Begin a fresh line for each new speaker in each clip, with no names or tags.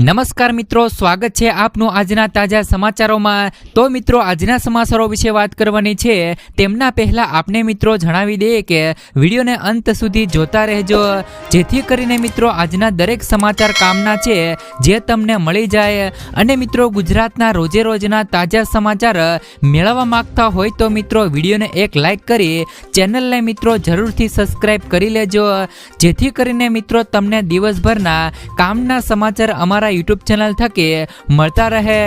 નમસ્કાર મિત્રો, સ્વાગત છે આપનું આજના તાજા સમાચારોમાં. તો મિત્રો, આજના સમાચારો વિશે વાત કરવાની છે. તેમના પહેલા આપને મિત્રો જણાવી દઈએ કે વિડીયોને અંત સુધી જોતા રહેજો. જેથી કરીને મિત્રો, આજના દરેક સમાચાર કામના છે, જે તમને મળી જાય. અને મિત્રો, ગુજરાતના રોજે રોજના તાજા સમાચાર મેળવવા માંગતા હોય તો મિત્રો, વિડીયોને એક લાઈક કરી ચેનલને મિત્રો જરૂરથી સબસ્ક્રાઇબ કરી લેજો. જેથી કરીને મિત્રો, તમને દિવસભરના કામના સમાચાર અમારા યુટ્યુબ ચેનલ થકી મળતા રહે.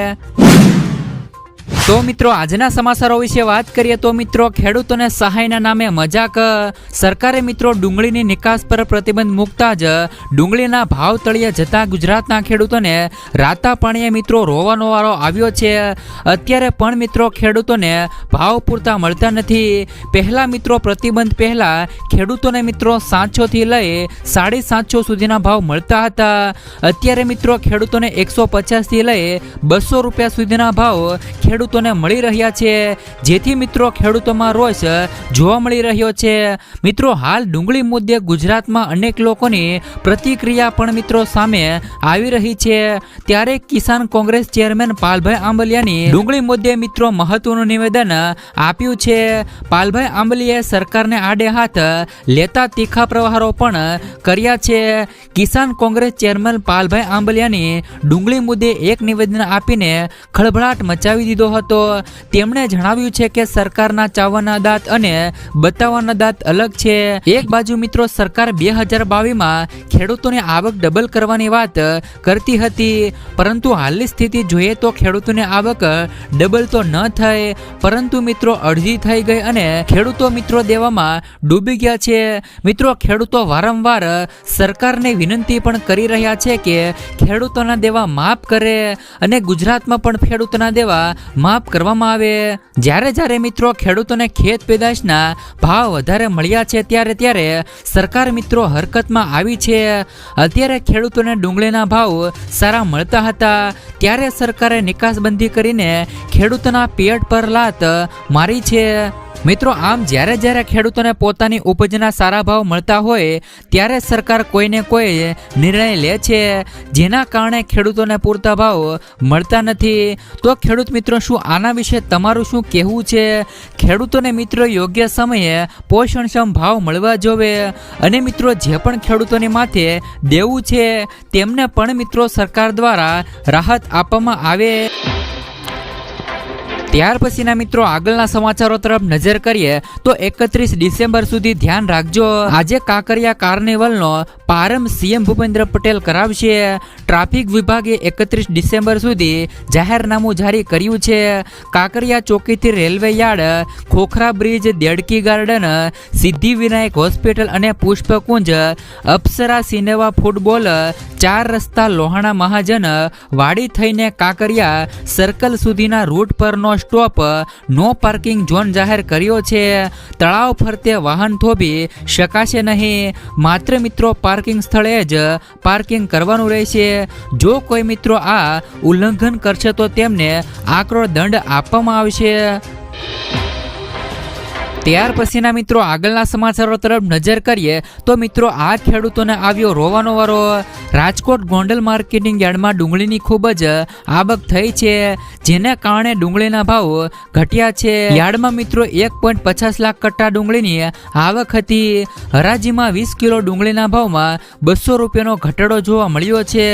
તો મિત્રો, આજના સમાચારો વિશે વાત કરીએ તો મિત્રો, ખેડૂતોને સહાયના નામે મજાક. સરકારે મિત્રો ડુંગળીની નિકાસ પર પ્રતિબંધ મૂકતા જ ડુંગળીના ભાવ તળિયે જતા ગુજરાતના ખેડૂતોને રાતા પાણીએ મિત્રો રોવાનો વારો આવ્યો છે. અત્યારે પણ મિત્રો ખેડૂતોને ભાવ પૂરતા મળતા નથી. પહેલા મિત્રો પ્રતિબંધ પહેલા ખેડૂતોને મિત્રો સાતસોથી લઈ સાડી સાતસો સુધીના ભાવ મળતા હતા. અત્યારે મિત્રો ખેડૂતોને એકસો પચાસથી લઈ બસો રૂપિયા સુધીના ભાવ ખેડૂતોને મળી રહ્યા છે. જેથી મિત્રો ખેડૂતોમાં રોષ જોવા મળી રહ્યો છે. મિત્રો, હાલ ડુંગળી મુદ્દે ગુજરાતમાં અનેક લોકોની પ્રતિક્રિયા પણ મિત્રો સામે આવી રહી છે. ત્યારે કિસાન કોંગ્રેસ ચેરમેન પાલભાઈ આંબલિયાની ડુંગળી મુદ્દે મિત્રો મહત્વનું નિવેદન આપ્યું છે. પાલભાઈ આંબલિયાએ સરકારને આડે હાથ લેતા તીખા પ્રહારો પણ કર્યા છે. કિસાન કોંગ્રેસ ચેરમેન પાલભાઈ આંબલિયાની ડુંગળી મુદ્દે એક નિવેદન આપીને ખળભળાટ મચાવી દીધો હતો. તેમણે જણાવ્યું છે કે સરકારના ચાવવાના દાંત અને બતાવવાના દાંત અલગ છે. એક બાજુ મિત્રો સરકાર બે હજાર બાવીસમાં ખેડૂતોને આવક ડબલ કરવાની વાત કરતી હતી, પરંતુ હાલની સ્થિતિ જોઈએ તો ખેડૂતોની આવક ડબલ તો ન થઈ પરંતુ મિત્રો અડધી થઈ ગઈ અને ખેડૂતો મિત્રો દેવામાં ડૂબી ગયા છે. મિત્રો ખેડૂતો વારંવાર સરકારને વિનંતી પણ કરી રહ્યા છે કે ખેડૂતોના દેવા માફ કરે અને ગુજરાતમાં પણ ખેડૂતોના દેવા માફ કરવામાં આવે. જ્યારે જ્યારે મિત્રો ખેડૂતોને ખેત પેદાશના ભાવ વધારે મળ્યા છે ત્યારે ત્યારે સરકાર મિત્રો હરકતમાં આવી છે. અત્યારે ખેડૂતોને ડુંગળીના ભાવ સારા મળતા હતા. ત્યારે સરકારે નિકાસબંધી કરીને ખેડૂતોના પેટ પર લાત મારી છે. મિત્રો, આમ જ્યારે જ્યારે ખેડૂતોને પોતાની ઉપજના સારા ભાવ મળતા હોય, ત્યારે સરકાર કોઈને કોઈ નિર્ણય લે છે. જેના કારણે ખેડૂતોને પૂરતા ભાવ મળતા નથી. તો ખેડૂત મિત્રો શું આના વિશે તમારું શું કહેવું છે? ખેડૂતોને મિત્રો યોગ્ય સમયે પોષણક્ષમ ભાવ મળવા જોવે અને મિત્રો જે પણ ખેડૂતોની માથે દેવું છે, તેમને પણ મિત્રો સરકાર દ્વારા રાહત આપવામાં આવે. ત્યાર પછીના મિત્રો આગળના સમાચારો તરફ નજર કરીએ તો એકત્રીસ ડિસેમ્બર સુધી ધ્યાન રાખજો. આજે કાંકરિયા કાર્નિવલનો પ્રારંભ સીએમ ભૂપેન્દ્ર પટેલ કરાવશે. ટ્રાફિક વિભાગે એકત્રીસ ડિસેમ્બર સુધી જાહેરનામું જારી કર્યું છે. Kankaria ચોકીથી railway yard, Khokhra bridge, Dedki garden, Siddhivinayak hospital અને પુષ્પકુંજ, અપ્સરા સિનેમા ફૂટબોલ, ચાર રસ્તા લોહાણા મહાજન વાડી થઈને કાંકરિયા સર્કલ સુધીના રૂટ પરનો સ્ટોપ નો પાર્કિંગ ઝોન જાહેર કર્યો છે. તળાવ ફરતે વાહન થોભી શકાશે નહીં. માત્ર મિત્રો પાર્કિંગ સ્થળે જ પાર્કિંગ કરવાનું રહેશે. જો કોઈ મિત્રો આ ઉલ્લંઘન કરશે તો તેમને આકરો દંડ આપવામાં આવશે. ત્યાર પછીના મિત્રો આગળના સમાચારો તરફ નજર કરીએ, તો મિત્રો આ ખેડૂતોને આવ્યો રોવાનો વારો રાજકોટ ગોંડલ માર્કેટિંગ યાર્ડમાં ડુંગળીની ખૂબ જ આવક થઈ છે, જેને કારણે ડુંગળીના ભાવ ઘટ્યા છે. યાર્ડમાં મિત્રો એક પોઈન્ટ પચાસ લાખ કટ્ટા ડુંગળીની આવક હતી. હરાજીમાં વીસ કિલો ડુંગળીના ભાવમાં બસો રૂપિયાનો ઘટાડો જોવા મળ્યો છે.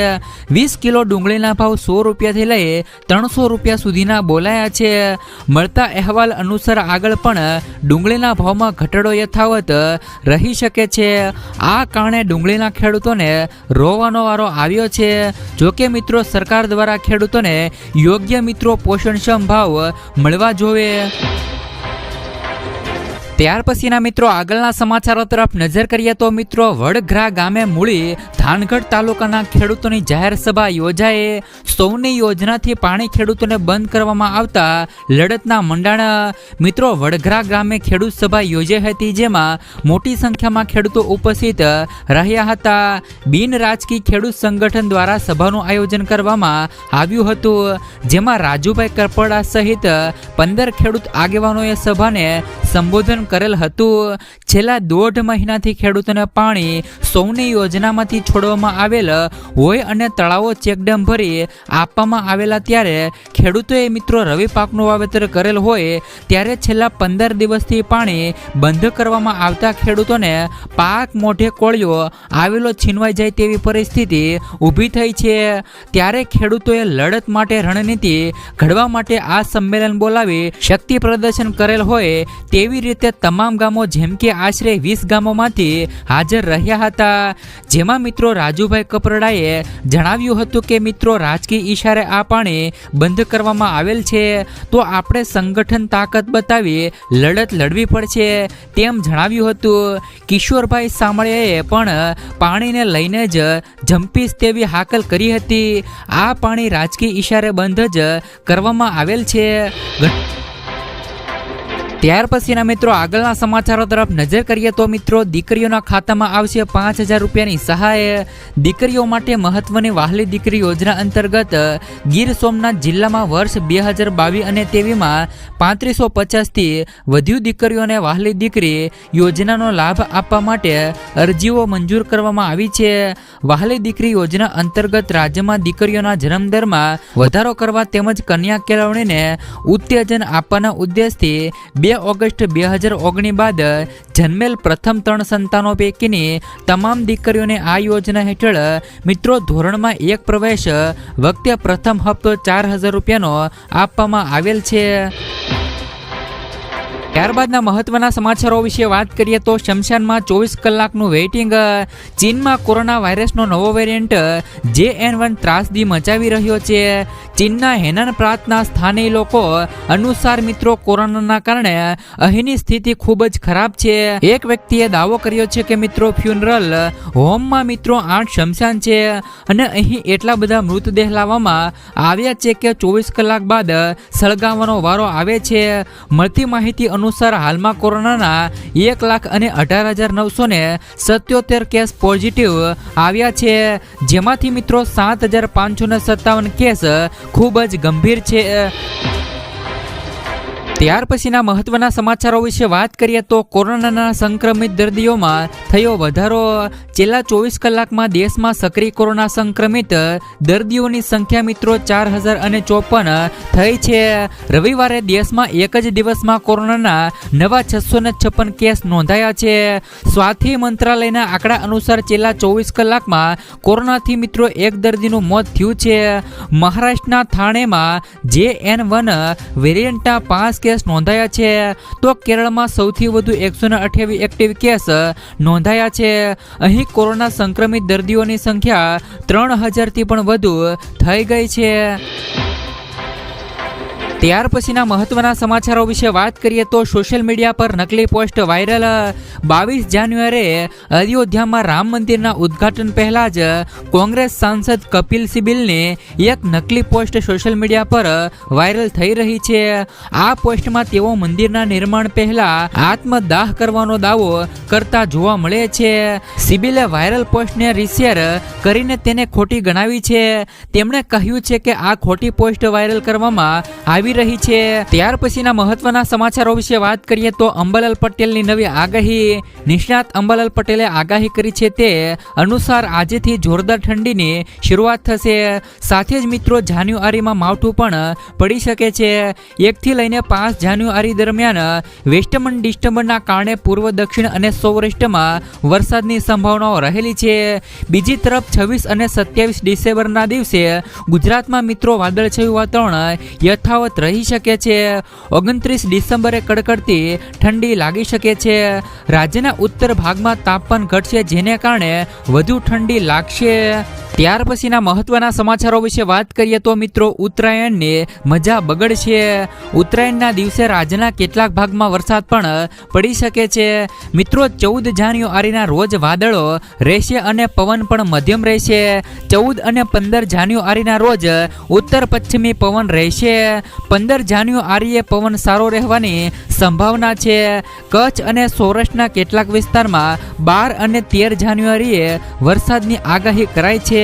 વીસ કિલો ડુંગળીના ભાવ સો રૂપિયાથી લઈ ત્રણસો રૂપિયા સુધીના બોલાયા છે. મળતા અહેવાલ અનુસાર આગળ પણ ડુંગળીના ભાવમાં ઘટાડો યથાવત રહી શકે છે. આ કારણે ડુંગળીના ખેડૂતોને રોવાનો વારો આવ્યો છે. જોકે મિત્રો, સરકાર દ્વારા ખેડૂતોને યોગ્ય મિત્રો પોષણક્ષમ ભાવ મળવા જોવે ત્યાર પછીના મિત્રો આગળના સમાચારો તરફ નજર કરીએ તો મિત્રો વડઘરા ગામે મૂળી ધાનગઢ તાલુકાના ખેડૂતોની જાહેર સભા યોજાએ સૌની યોજનાથી પાણી ખેડૂતોને બંધ કરવામાં આવતા લડતના મંડાણા. મિત્રો વડઘરા ગામે ખેડૂત સભા યોજાઈ હતી જેમાં મોટી સંખ્યામાં ખેડૂતો ઉપસ્થિત રહ્યા હતા. બિન રાજકીય ખેડૂત સંગઠન દ્વારા સભાનું આયોજન કરવામાં આવ્યું હતું, જેમાં રાજુભાઈ કરપડા સહિત પંદર ખેડૂત આગેવાનોએ સભાને સંબોધન કરેલ હતું. છેલ્લા દોઢ મહિનાથી ખેડૂતોને પાણી સૌની યોજનામાંથી છોડવામાં આવેલ હોય અને તળાવો ચેકડેમ ભરી આપવામાં આવેલા ત્યારે ખેડૂતોએ મિત્રો રવિ પાકનું વાવેતર કરેલ હોય ત્યારે છેલ્લા પંદર દિવસથી પાણી બંધ કરવામાં આવતા ખેડૂતોને પાક મોઢે કોળિયો આવેલો છીનવાઈ જાય તેવી પરિસ્થિતિ ઊભી થઈ છે. ત્યારે ખેડૂતોએ લડત માટે રણનીતિ ઘડવા માટે આ સંમેલન બોલાવી શક્તિ પ્રદર્શન કરેલ હોય તેવી રીતે તમામ ગામો જેમ કે આશરે વીસ ગામોમાંથી હાજર રહ્યા હતા. જેમાં મિત્રો રાજુભાઈ કપરડાએ જણાવ્યું હતું કે, મિત્રો, રાજકીય ઈશારે આ પાણી બંધ કરવામાં આવેલ છે, તો આપણે સંગઠન તાકાત બતાવી લડત લડવી પડશે. તેમ જણાવ્યું હતું. કિશોરભાઈ સામળિયાએ પણ પાણીને લઈને જ જંપીશ તેવી હાકલ કરી હતી. આ પાણી રાજકીય ઈશારે બંધ જ કરવામાં આવેલ છે. ત્યાર પછીના મિત્રો આગળના સમાચારો તરફ નજર કરીએ તો મિત્રો, દીકરીઓના ખાતામાં આવશે પાંચ હજાર રૂપિયાની સહાય. દીકરીઓ માટે મહત્વની વહાલી દીકરી યોજના અંતર્ગત ગીર સોમનાથ જિલ્લામાં વર્ષ બે હજાર બાવીસ અને તેવીમાં પાંત્રીસો પચાસથી વધુ દીકરીઓને વહાલી દીકરી યોજનાનો લાભ આપવા માટે અરજીઓ મંજૂર કરવામાં આવી છે. વહાલી દીકરી યોજના અંતર્ગત રાજ્યમાં દીકરીઓના જન્મદરમાં વધારો કરવા તેમજ કન્યા કેળવણીને ઉત્તેજન આપવાના ઉદ્દેશથી બે ઓગસ્ટ બે હજાર ઓગણીસ બાદ જન્મેલ પ્રથમ ત્રણ સંતાનો પૈકીની તમામ દીકરીઓને આ યોજના હેઠળ મિત્રો ધોરણમાં એક પ્રવેશ વખતે પ્રથમ હપ્તો ચાર હજાર રૂપિયાનો આપવામાં આવેલ છે. ત્યારબાદના મહત્વના સમાચારો વિશે વાત કરીએ તો શમશાનમાં ચોવીસ કલાકનું વેઇટિંગ ચીનમાં કોરોના વાયરસનો નવો વેરિયન્ટ જે એન વન ત્રાસદી મચાવી રહ્યો છે. ચીનના હેનન પ્રાંતના સ્થાનિક લોકો અનુસાર મિત્રો કોરોનાના કારણે અહીંની સ્થિતિ ખૂબ જ ખરાબ છે. એક વ્યક્તિએ દાવો કર્યો છે કે મિત્રો ફ્યુનરલ હોમમાં મિત્રો આઠ શમશાન છે અને અહીં એટલા બધા મૃતદેહ લાવવામાં આવ્યા છે કે ચોવીસ કલાક બાદ સળગાવવાનો વારો આવે છે. મળતી માહિતી અનુસાર હાલમાં કોરોનાના એક લાખ અને અઢાર હજાર નવસો ને સત્યોતેર કેસ પોઝિટિવ આવ્યા છે. જેમાંથી મિત્રો સાત હજાર પાંચસો ને સત્તાવન કેસ ખૂબ જ ગંભીર છે. ત્યાર પછીના મહત્વના સમાચારો વિશે વાત કરીએ તો કોરોનાના સંક્રમિત દર્દીઓમાં થયો વધારો. છેલ્લા ચોવીસ કલાકમાં દેશમાં સક્રિય કોરોના સંક્રમિત દર્દીઓની સંખ્યા મિત્રો ચાર હજાર અને ચોપન થઈ છે. રવિવારે દેશમાં એક જ દિવસમાં કોરોનાના નવા છસો ને છપ્પન કેસ નોંધાયા છે. સ્વાસ્થ્ય મંત્રાલયના આંકડા અનુસાર છેલ્લા ચોવીસ કલાકમાં કોરોનાથી મિત્રો એક દર્દીનું મોત થયું છે. મહારાષ્ટ્રના થાણેમાં જે એન વન વેરિયન્ટના પાંચ કેસ નોંધાયા છે. તો કેરળમાં સૌથી વધુ એકસો એક્ટિવ કેસ નોંધાયા છે. અહીં કોરોના સંક્રમિત દર્દીઓની સંખ્યા ત્રણ હજારથી પણ વધુ થઈ ગઈ છે. ત્યાર પછીના મહત્વના સમાચારો વિશે વાત કરીએ તો સોશિયલ મીડિયા પર નકલી પોસ્ટ વાયરલ બાવીસ જાન્યુઆરીએ અયોધ્યામાં રામ મંદિરના ઉદ્ઘાટન પહેલા જ કોંગ્રેસ સાંસદ કપિલ સિબિલની એક નકલી પોસ્ટ સોશિયલ મીડિયા પર વાયરલ થઈ રહી છે. આ પોસ્ટમાં તેઓ મંદિરના નિર્માણ પહેલા આત્મદાહ કરવાનો દાવો કરતા જોવા મળે છે. સિબિલે વાયરલ પોસ્ટને રીશેર કરીને તેને ખોટી ગણાવી છે. તેમણે કહ્યું છે કે આ ખોટી પોસ્ટ વાયરલ કરવામાં આવી રહી છે. ત્યાર પછીના મહત્વના સમાચારો વિશે વાત કરીએ તો અંબાલાલ પટેલની નવી આગાહી. નિષ્ણાત અંબાલાલ પટેલે આગાહી કરી છે તે અનુસાર આજેથી જોરદાર ઠંડીની શરૂઆત થશે. સાથે જ મિત્રો, જાન્યુઆરીમાં માવઠું પણ પડી શકે છે. એકથી લઈને પાંચ જાન્યુઆરી દરમિયાન વેસ્ટર્ન ડિસ્ટર્બન્સના કારણે પૂર્વ, દક્ષિણ અને સૌરાષ્ટ્રમાં વરસાદની સંભાવનાઓ રહેલી છે. બીજી તરફ છવ્વીસ અને સત્યાવીસ ડિસેમ્બરના દિવસે ગુજરાતમાં મિત્રો વાદળછાયું વાતાવરણ યથાવત રહી શકે છે. ઓગણત્રીસ ડિસેમ્બરે કડકડતી ઠંડી લાગી શકે છે. રાજ્યના ઉત્તર ભાગમાં તાપમાન ઘટશે, જેને કારણે વધુ ઠંડી લાગશે. ત્યાર પછીના મહત્વના સમાચારો વિશે વાત કરીએ તો મિત્રો, ઉત્તરાયણની મજા બગડશે. ઉત્તરાયણના દિવસે રાજ્યના કેટલાક ભાગમાં વરસાદ પણ પડી શકે છે. મિત્રો, ચૌદ જાન્યુઆરીના રોજ વાદળો રહેશે અને પવન પણ મધ્યમ રહેશે. ચૌદ અને પંદર જાન્યુઆરીના રોજ ઉત્તર પશ્ચિમી પવન રહેશે. પંદર જાન્યુઆરીએ પવન સારો રહેવાની સંભાવના છે. કચ્છ અને સૌરાષ્ટ્રના કેટલાક વિસ્તારમાં બાર અને તેર જાન્યુઆરીએ વરસાદની આગાહી કરાઈ છે.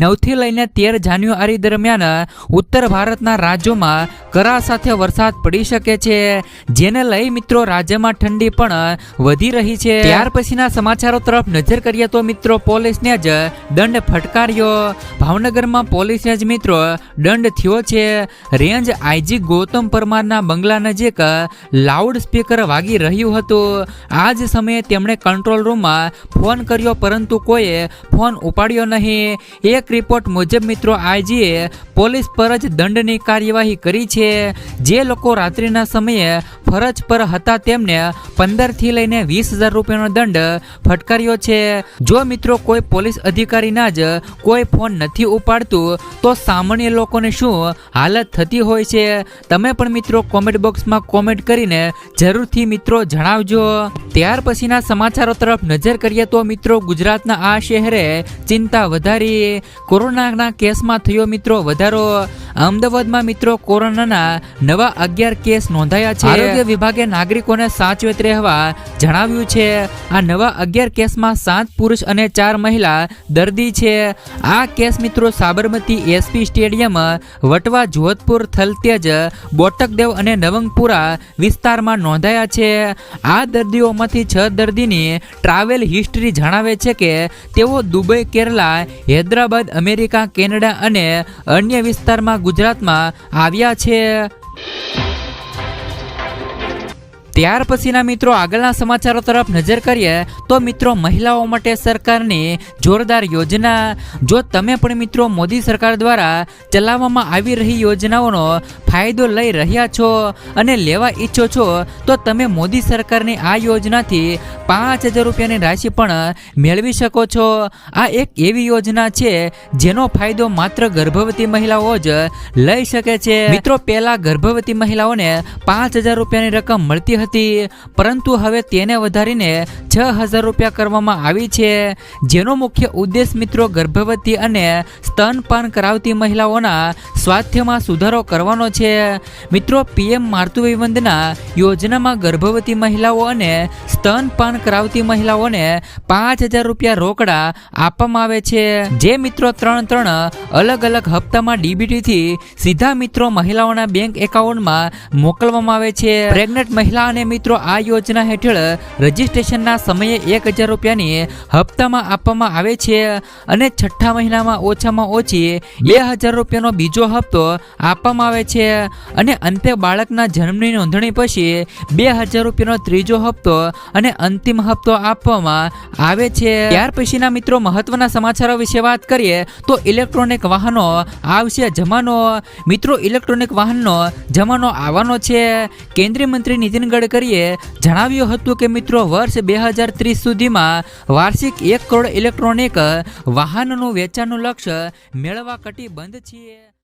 નવથી લઈને તેર જાન્યુઆરી દરમિયાન ઉત્તર ભારતના રાજ્યોમાં કરા સાથે વરસાદ પડી શકે છે. જેને લઈ મિત્રો રાજ્યમાં ઠંડી પણ વધી રહી છે. ત્યાર પછીના સમાચારો તરફ નજર કરીએ તો મિત્રો પોલીસને જ દંડ ફટકાર્યો. ભાવનગરમાં પોલીસને જ મિત્રો દંડ થયો છે. રેન્જ આઈજી ગૌતમ પરમારના બંગલા નજીક લાઉડ સ્પીકર વાગી રહ્યું હતું, આ જ સમયે તેમણે કંટ્રોલ રૂમમાં ફોન કર્યો, પરંતુ કોઈએ ફોન ઉપાડ્યો નહીં. એક રિપોર્ટ મુજબ મિત્રો, આઈજીએ પોલીસ પર જ દંડની કાર્યવાહી કરી છે. જે લોકો રાત્રિના સમયે ફરજ પર હતા તેમને પંદરથી લઈને વીસ હજાર રૂપિયાનો દંડ ફટકાર્યો છે. જો મિત્રો, કોઈ પોલીસ અધિકારીના જ કોઈ ફોન નથી ઉપાડતું, તો સામાન્ય લોકોને શું હાલત થતી હોય છે? તમે પણ મિત્રો કોમેન્ટ બોક્સમાં કોમેન્ટ કરીને જરૂરથી મિત્રો જણાવજો. ત્યાર પછીના સમાચારો તરફ નજર કરીએ તો મિત્રો ગુજરાતના આ શહેરે ચિંતા વધારી. કોરોનાના કેસમાં થયો મિત્રો વધારો. અમદાવાદમાં મિત્રો કોરોનાના નવા અગિયાર કેસ નોંધાયા છે. આરોગ્ય વિભાગે નાગરિકોને સાચવેત રહેવા જણાવ્યું છે. આ નવા અગિયાર કેસમાં સાત પુરુષ અને ચાર મહિલા દર્દી છે. આ કેસ મિત્રો સાબરમતી એસપી સ્ટેડિયમ વટવા જોધપુર થલતેજ બોટકદેવ અને નવંગપુરા વિસ્તારમાં નોંધાયા છે. આ દર્દીઓમાંથી છ દર્દીની ટ્રાવેલ હિસ્ટ્રી જણાવે છે કે તેઓ Dubai, Kerala, Hyderabad, America, Canada અને અન્ય વિસ્તારમાં ગુજરાતમાં આવ્યા છે. ત્યાર પછીના મિત્રો આગળના સમાચારો તરફ નજર કરીએ તો મિત્રો મહિલાઓ માટે સરકારની જોરદાર યોજના, જો તમે પણ મિત્રો મોદી સરકાર દ્વારા ચલાવવામાં આવી રહી યોજનાઓનો ફાયદો લઈ રહ્યા છો અને લેવા ઈચ્છો છો, તો તમે મોદી સરકારની આ યોજનાથી પાંચ હજાર રૂપિયાની રાશિ પણ મેળવી શકો છો. આ એક એવી યોજના છે, જેનો ફાયદો માત્ર ગર્ભવતી મહિલાઓ જ લઈ શકે છે. મિત્રો, પહેલા ગર્ભવતી મહિલાઓને પાંચ હજાર રૂપિયાની રકમ મળતી હતી પરંતુ હવે તેને વધારીને છ હજાર રૂપિયા કરવામાં આવી છે. જેનો મુખ્ય ઉદ્દેશ મિત્રો ગર્ભવતી અને સ્તનપાન કરાવતી મહિલાઓના સ્વાસ્થ્યમાં સુધારો કરવાનો છે. મિત્રો, પીએમ માતૃ વંદના યોજનામાં ગર્ભવતી મહિલાઓ અને સ્તનપાન કરાવતી મહિલાઓને પાંચ હજાર રૂપિયા રોકડા આપવામાં આવે છે. જે મિત્રો ત્રણ ત્રણ અલગ અલગ હપ્તામાં ડીબીટીથી સીધા મિત્રો મહિલાઓના બેંક એકાઉન્ટમાં મોકલવામાં આવે છે. પ્રેગ્નન્ટ મહિલા અને મિત્રો, આ યોજના હેઠળ રજીસ્ટ્રેશનના સમયે એક હજાર રૂપિયાની હપ્તામાં આપવામાં આવે છે અને છઠ્ઠા મહિનામાં ઓછામાં ઓછી બે હજાર રૂપિયાનો બીજો હપ્તો આપવામાં આવે છે. અને અંતે બાળકના જન્મની નોંધણી પછી બે હજાર રૂપિયાનો ત્રીજો હપ્તો અને અંતિમ હપ્તો આપવામાં આવે છે. ત્યાર પછીના મિત્રો, મહત્વના સમાચારો વિશે વાત કરીએ તો ઇલેક્ટ્રોનિક વાહનો આવશે જમાનો. મિત્રો, ઇલેક્ટ્રોનિક વાહનનો જમાનો આવવાનો છે. કેન્દ્રીય મંત્રી નીતિન ગડકરીએ જણાવ્યું હતું કે મિત્રો, વર્ષ બે હજાર ત્રીસ સુધીમાં વાર્ષિક એક કરોડ ઇલેક્ટ્રોનિક વાહનનું વેચાણનું લક્ષ્ય મેળવવા કટિબંધ છીએ.